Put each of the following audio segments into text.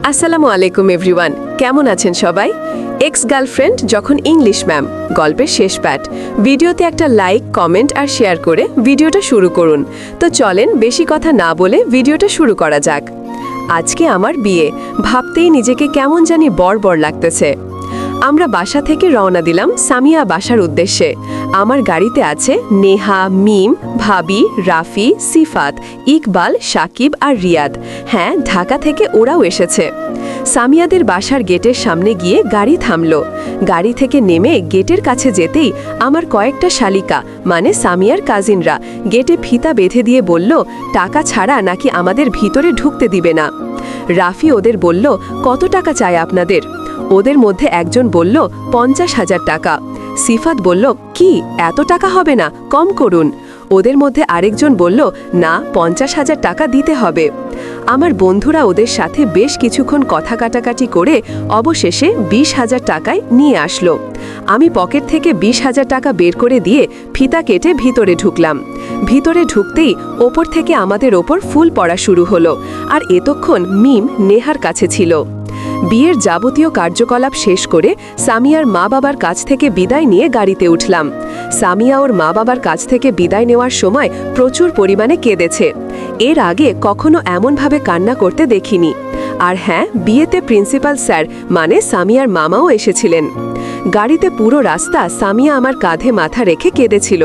আসসালামু আলাইকুম, এভরিওয়ান। কেমন আছেন সবাই? এক্স গার্লফ্রেন্ড যখন ইংলিশ, ম্যাম। গল্পের শেষ প্যাট ভিডিওতে একটা লাইক, কমেন্ট আর শেয়ার করে ভিডিওটা শুরু করুন। তো চলেন বেশি কথা না বলে ভিডিওটা শুরু করা যাক। আজকে আমার বিয়ে। ভাবতেই নিজেকে কেমন জানি বর বর লাগতেছে। আমরা বাসা থেকে রওনা দিলাম সামিয়া বাসার উদ্দেশ্যে। আমার গাড়িতে আছে নেহা, মিম, ভাবি, রাফি, সিফাত, ইকবাল, সাকিব আর রিয়াদ। হ্যাঁ ঢাকা থেকে ওরাও এসেছে। সামিয়াদের বাসার গেটের সামনে গিয়ে গাড়ি থামল। গাড়ি থেকে নেমে গেটের কাছে যেতেই আমার কয়েকটা শালিকা মানে সামিয়ার কাজিনরা, গেটে ফিতা বেঁধে দিয়ে বলল, টাকা ছাড়া নাকি আমাদের ভিতরে ঢুকতে দিবে না? রাফি ওদের বলল, কত টাকা চাই আপনাদের? ওদের মধ্যে একজন বলল, পঞ্চাশ হাজার টাকা। সিফাত বলল, কি? এত টাকা হবে না, কম করুন। ওদের মধ্যে আরেকজন বলল, না, পঞ্চাশ হাজার টাকা দিতে হবে। আমার বন্ধুরা ওদের সাথে বেশ কিছুক্ষণ কথা কাটাকাটি করে অবশেষে বিশ হাজার টাকায় নিয়ে আসলো। আমি পকেট থেকে বিশ হাজার টাকা বের করে দিয়ে ফিতা কেটে ভিতরে ঢুকলাম। ভিতরে ঢুকতেই ওপর থেকে আমাদের ওপর ফুল পড়া শুরু হলো, আর এতক্ষণ মিম নেহার কাছে ছিল। বিয়ের যাবতীয় কার্যকলাপ শেষ করে সামিয়ার মা বাবার কাছ থেকে বিদায় নিয়ে গাড়িতে উঠলাম। সামিয়া ওর মা বাবার কাছ থেকে বিদায় নেওয়ার সময় প্রচুর পরিমাণে কেঁদেছে। এর আগে কখনো এমনভাবে কান্না করতে দেখিনি। আর হ্যাঁ বিয়েতে প্রিন্সিপাল স্যার মানে সামিয়ার মামাও এসেছিলেন। গাড়িতে পুরো রাস্তা সামিয়া আমার কাঁধে মাথা রেখে কেঁদেছিল।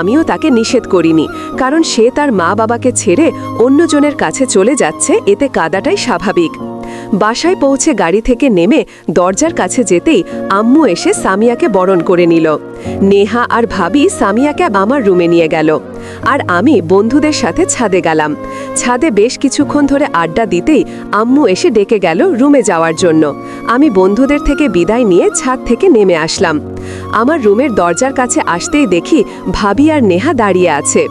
আমিও তাকে নিষেধ করিনি, কারণ সে তার মা বাবাকে ছেড়ে অন্যজনের কাছে চলে যাচ্ছে, এতে কাদাটাই স্বাভাবিক। বাসায় পৌঁছে গাড়ি থেকে নেমে দরজার কাছে যেতেই আম্মু এসে সামিয়াকে বরণ করে নিল। নেহা আর ভাবি সামিয়াকে আমার রুমে নিয়ে গেল। আর আমি বন্ধুদের সাথে ছাদে গেলাম। ছাদে বেশ কিছুক্ষণ ধরে আড্ডা দিতেই আম্মু এসে ডেকে গেল রুমে যাওয়ার জন্য। আমি বন্ধুদের থেকে বিদায় নিয়ে ছাদ থেকে নেমে আসলাম। আমার রুমের দরজার কাছে আসতেই দেখি ভাবি আর নেহা দাঁড়িয়ে আছে।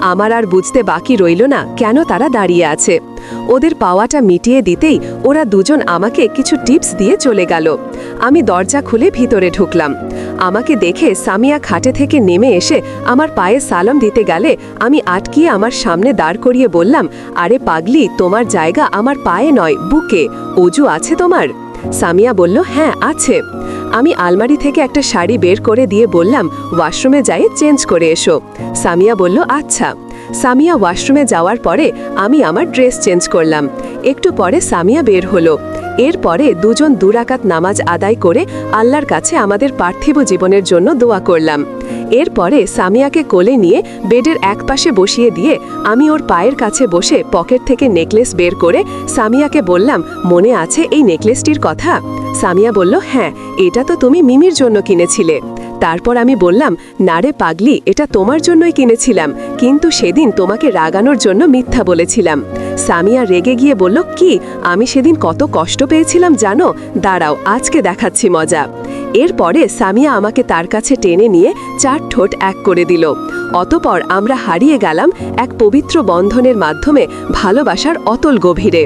আমার আর বুঝতে বাকি রইল না কেন তারা দাঁড়িয়ে আছে। ওদের পাওয়াটা মিটিয়ে দিতেই ওরা দুজন আমাকে কিছু টিপস দিয়ে চলে গেল। আমি দরজা খুলে ভিতরে ঢুকলাম। আমাকে দেখে সামিয়া খাটে থেকে নেমে এসে আমার পায়ে সালাম দিতে গেলে আমি আটকিয়ে আমার সামনে দাঁড় করিয়ে বললাম, আরে পাগলি, তোমার জায়গা আমার পায়ে নয়, বুকে। অজু আছে তোমার? সামিয়া বলল হ্যাঁ আছে। আমি আলমারি থেকে একটা শাড়ি বের করে দিয়ে বললাম, ওয়াশরুমে যাই, চেঞ্জ করে এসো। সামিয়া বলল আচ্ছা। সামিয়া ওয়াশরুমে যাওয়ার পরে আমি আমার ড্রেস চেঞ্জ করলাম। একটু পরে সামিয়া বের হলো। এরপরে দুজন দুরাকাত নামাজ আদায় করে আল্লাহর কাছে আমাদের পার্থিব জীবনের জন্য দোয়া করলাম। এরপরে সামিয়াকে কোলে নিয়ে বেডের এক পাশে বসিয়ে দিয়ে আমি ওর পায়ের কাছে বসে পকেট থেকে নেকলেস বের করে সামিয়াকে বললাম, মনে আছে এই নেকলেসটির কথা? সামিয়া বলল হ্যাঁ এটা তো তুমি মিমির জন্য কিনেছিলে। তারপর আমি বললাম নারে পাগলি, এটা তোমার জন্যই কিনেছিলাম, কিন্তু সেদিন তোমাকে রাগানোর জন্য মিথ্যা বলেছিলাম। সামিয়া রেগে গিয়ে বলল, কি? আমি সেদিন কত কষ্ট পেয়েছিলাম জানো? দাঁড়াও, আজকে দেখাচ্ছি মজা। এরপরে সামিয়া আমাকে তার কাছে টেনে নিয়ে চার ঠোঁট এক করে দিল। অতপর আমরা হারিয়ে গেলাম এক পবিত্র বন্ধনের মাধ্যমে ভালোবাসার অতল গভীরে।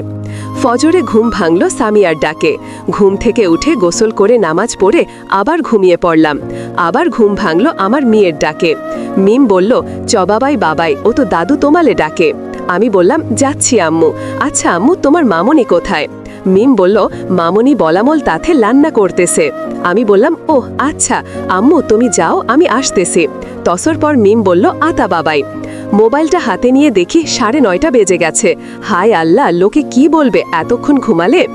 ফজরে ঘুম ভাঙল সামিয়ার ডাকে। ঘুম থেকে উঠে গোসল করে নামাজ পড়ে আবার ঘুমিয়ে পড়লাম। আবার ঘুম ভাঙল আমার মেয়ের ডাকে। মিম বলল চবাবাই বাবাই, ও তো দাদু তোমালে ডাকে। আমি বললাম, যাচ্ছি, আম্মু। আচ্ছা আম্মু, তোমার মামনি কোথায়? মিম বলল, মামনি বলামল তাতে লান্না করতেছে। আমি বললাম ও আচ্ছা আম্মু, তুমি যাও, আমি আসতেছি। তসর পর মিম বলল, আতা বাবাই, মোবাইলটা হাতে নিয়ে দেখি সাড়ে নয়টা বেজে গেছে। হায় আল্লাহ, লোকে কি বলবে? এতক্ষণ ঘুমালে?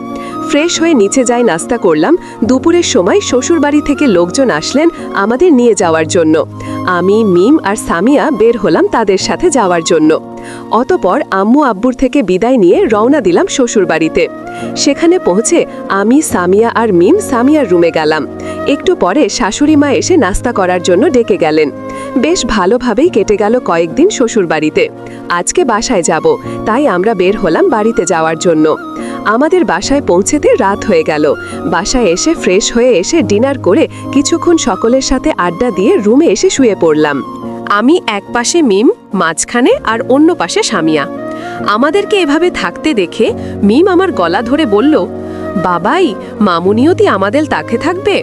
ফ্রেশ হয়ে নিচে যাই নাস্তা করলাম, দুপুরের সময় শ্বশুরবাড়ি থেকে লোকজন আসলেন আমাদের নিয়ে যাওয়ার জন্য। আমি, মিম আর সামিয়া বের হলাম তাদের সাথে যাওয়ার জন্য। অতপর আম্মু আব্বুর থেকে বিদায় নিয়ে রওনা দিলাম শ্বশুরবাড়িতে। সেখানে পৌঁছে আমি, সামিয়া আর মিম সামিয়ার রুমে গেলাম। একটু পরে শাশুড়ি মা এসে নাস্তা করার জন্য ডেকে গেলেন। বেশ ভালোভাবেই কেটে গেল কয়েকদিন শ্বশুরবাড়িতে। আজকে বাসায় যাব, তাই আমরা বের হলাম বাড়িতে যাওয়ার জন্য। আমাদের বাসায় পৌঁছেতে রাত হয়ে গেল। বাসায় এসে ফ্রেশ হয়ে এসে ডিনার করে কিছুক্ষণ সকলের সাথে আড্ডা দিয়ে রুমে এসে শুয়ে পড়লাম। আমি এক পাশে মিম, মাঝখানে আর অন্য পাশে সামিয়া। আমাদেরকে এভাবে থাকতে দেখে মিম আমার গলা ধরে বলল, বাবাই মামুনিয়তি আমাদের তাকে থাকবে?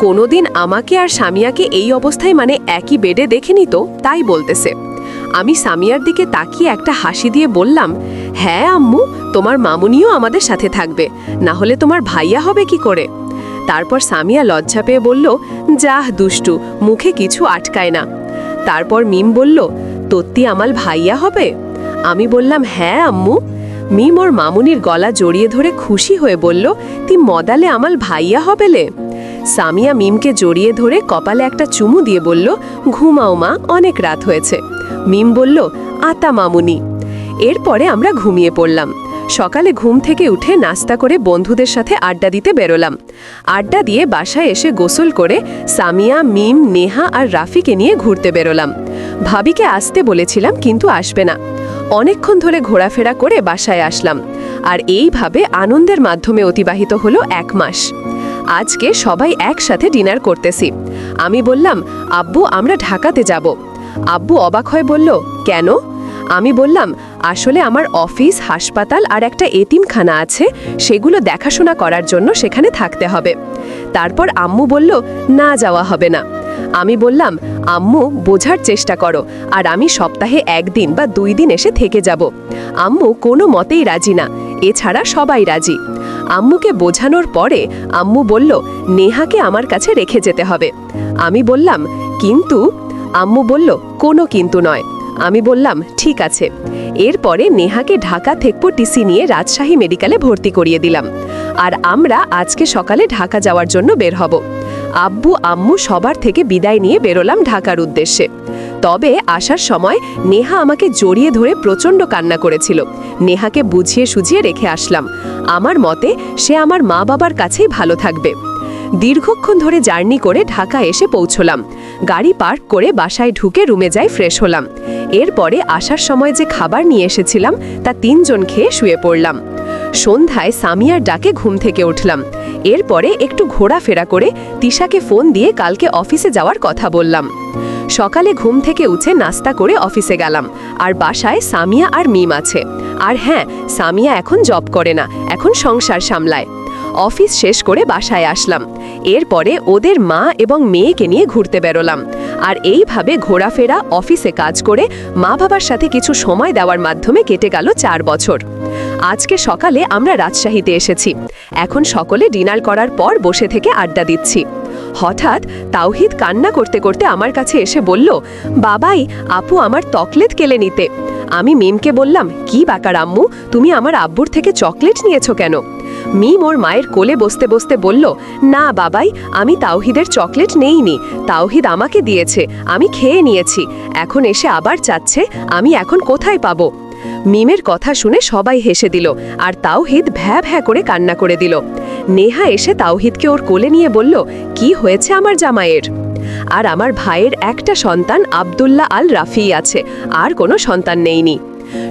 কোনোদিন আমাকে আর সামিয়াকে এই অবস্থায় মানে একই বেডে দেখেনি তো? তাই বলতেছে। আমি সামিয়ার দিকে তাকিয়ে একটা হাসি দিয়ে বললাম হ্যাঁ আম্মু, তোমার মামুনিও আমাদের সাথে থাকবে। না হলে তোমার ভাইয়া হবে কি করে? তারপর সামিয়া লজ্জা পেয়ে বলল, যাহ, দুষ্টু, মুখে কিছু আটকায় না। তারপর মিম বলল, তত্তি আমাল ভাইয়া হবে? আমি বললাম হ্যাঁ আম্মু। মিম ওর মামুনির গলা জড়িয়ে ধরে খুশি হয়ে বলল, তি মদালে আমাল ভাইয়া হবে হবেলে সামিয়া মিমকে জড়িয়ে ধরে কপালে একটা চুমু দিয়ে বলল, ঘুমাও মা, অনেক রাত হয়েছে। মিম বলল, আতা মামুনি। এরপরে আমরা ঘুমিয়ে পড়লাম। সকালে ঘুম থেকে উঠে নাস্তা করে বন্ধুদের সাথে আড্ডা দিতে বেরোলাম। আড্ডা দিয়ে বাসায় এসে গোসল করে সামিয়া, মিম, নেহা আর রাফিকে নিয়ে ঘুরতে বেরোলাম। ভাবিকে আসতে বলেছিলাম, কিন্তু আসবে না। অনেকক্ষণ ধরে ঘোরাফেরা করে বাসায় আসলাম। আর এইভাবে আনন্দের মাধ্যমে অতিবাহিত হলো এক মাস। আজকে সবাই একসাথে ডিনার করতেছি। আমি বললাম, আব্বু, আমরা ঢাকাতে যাব। আব্বু অবাক হয়ে বলল, কেন? আমি বললাম, আসলে আমার অফিস, হাসপাতাল আর একটা এতিমখানা আছে, সেগুলো দেখাশোনা করার জন্য সেখানে থাকতে হবে। তারপর আম্মু বলল, না যাওয়া হবে না। আমি বললাম, আম্মু, বোঝার চেষ্টা করো, আর আমি সপ্তাহে একদিন বা দুই দিন এসে থেকে যাব। আম্মু কোনো মতেই রাজি না, এছাড়া সবাই রাজি। আম্মুকে বোঝানোর পরে আম্মু বলল, নেহাকে আমার কাছে রেখে যেতে হবে। আমি বললাম, কিন্তু? আম্মু বলল, কোনো কিন্তু নয়। আমি বললাম, ঠিক আছে। এরপরে নেহাকে ঢাকা থেকপো টিসি নিয়ে রাজশাহী মেডিকেলে ভর্তি করিয়ে দিলাম। আর আমরা আজকে সকালে ঢাকা যাওয়ার জন্য বের হব। আব্বু, আম্মু সবার থেকে বিদায় নিয়ে বেরোলাম ঢাকার উদ্দেশ্যে। তবে আসার সময় নেহা আমাকে জড়িয়ে ধরে প্রচণ্ড কান্না করেছিল। নেহাকে বুঝিয়ে সুঝিয়ে রেখে আসলাম। আমার মতে সে আমার মা বাবার কাছেই ভালো থাকবে। দীর্ঘক্ষণ ধরে জার্নি করে ঢাকা এসে পৌঁছলাম। গাড়ি পার্ক করে বাসায় ঢুকে রুমে যাই ফ্রেশ হলাম। এরপরে আসার সময় যে খাবার নিয়ে এসেছিলাম, তা তিনজন খেয়ে শুয়ে পড়লাম। সন্ধ্যায় সামিয়ার ডাকে ঘুম থেকে উঠলাম। এরপরে একটু ঘোরাফেরা করে তিশাকে ফোন দিয়ে কালকে অফিসে যাওয়ার কথা বললাম। সকালে ঘুম থেকে উঠে নাস্তা করে অফিসে গেলাম। আর বাসায় সামিয়া আর মিম আছে। আর হ্যাঁ সামিয়া এখন জব করে না, এখন সংসার সামলায়। অফিস শেষ করে বাসায় আসলাম। এরপরে ওদের মা এবং মেয়েকে নিয়ে ঘুরতে বেরোলাম। আর এইভাবে ঘোরাফেরা, অফিসে কাজ করে মা বাবার সাথে কিছু সময় দেওয়ার মাধ্যমে কেটে গেল চার বছর। আজকে সকালে আমরা রাজশাহীতে এসেছি। এখন সকলে ডিনার করার পর বসে থেকে আড্ডা দিচ্ছি। হঠাৎ তাওহিদ কান্না করতে করতে আমার কাছে এসে বলল, বাবাই, আপু আমার তকলেট কেলে নিতে। আমি মিমকে বললাম, কি বাকার আম্মু? তুমি আমার আব্বুর থেকে চকলেট নিয়েছো কেন? মিম ওর মায়ের কোলে বসতে বসতে বলল, না বাবাই, আমি তাওহিদের চকলেট নেইনি। তাওহিদ আমাকে দিয়েছে, আমি খেয়ে নিয়েছি। এখন এসে আবার চাচ্ছে, আমি এখন কোথায় পাবো? মিমের কথা শুনে সবাই হেসে দিল, আর তাওহিদ ভ্যা ভ্যা করে কান্না করে দিল। নেহা এসে তাওহিদকে ওর কোলে নিয়ে বলল, কি হয়েছে আমার জামাইয়ের? আর আমার ভাইয়ের একটা সন্তান আবদুল্লাহ আল রাফি আছে, আর কোনো সন্তান নেইনি।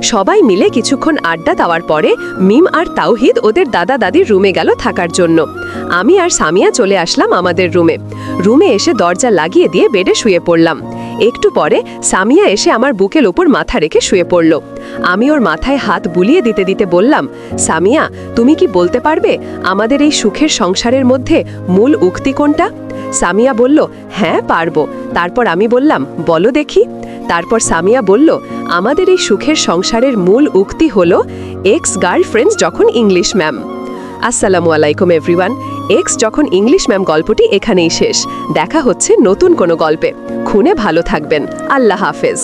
সবাই মিলে কিছুক্ষণ আড্ডা দেওয়ার পরে মিম আর তাওহিদ ওদের দাদা দাদির রুমে গেল থাকার জন্য। আমি আর সামিয়া চলে আসলাম আমাদের রুমে। রুমে এসে দরজা লাগিয়ে দিয়ে বেডে শুয়ে পড়লাম। একটু পরে সামিয়া এসে আমার বুকের ওপর মাথা রেখে শুয়ে পড়ল। আমি ওর মাথায় হাত বুলিয়ে দিতে দিতে বললাম, সামিয়া, তুমি কি বলতে পারবে? আমাদের এই সুখের সংসারের মধ্যে মূল উক্তি কোনটা? সামিয়া বলল হ্যাঁ পারব। তারপর আমি বললাম, বলো দেখি। তারপর সামিয়া বলল, আমাদের এই সুখের সংসারের মূল উক্তি হল এক্স গার্লফ্রেন্ডস যখন ইংলিশ ম্যাম আসসালামু আলাইকুম এভরিওয়ান এক্স যখন ইংলিশ ম্যাম গল্পটি এখানেই শেষ। দেখা হচ্ছে নতুন কোনো গল্পে। খুনে ভালো থাকবেন। আল্লাহ হাফেজ।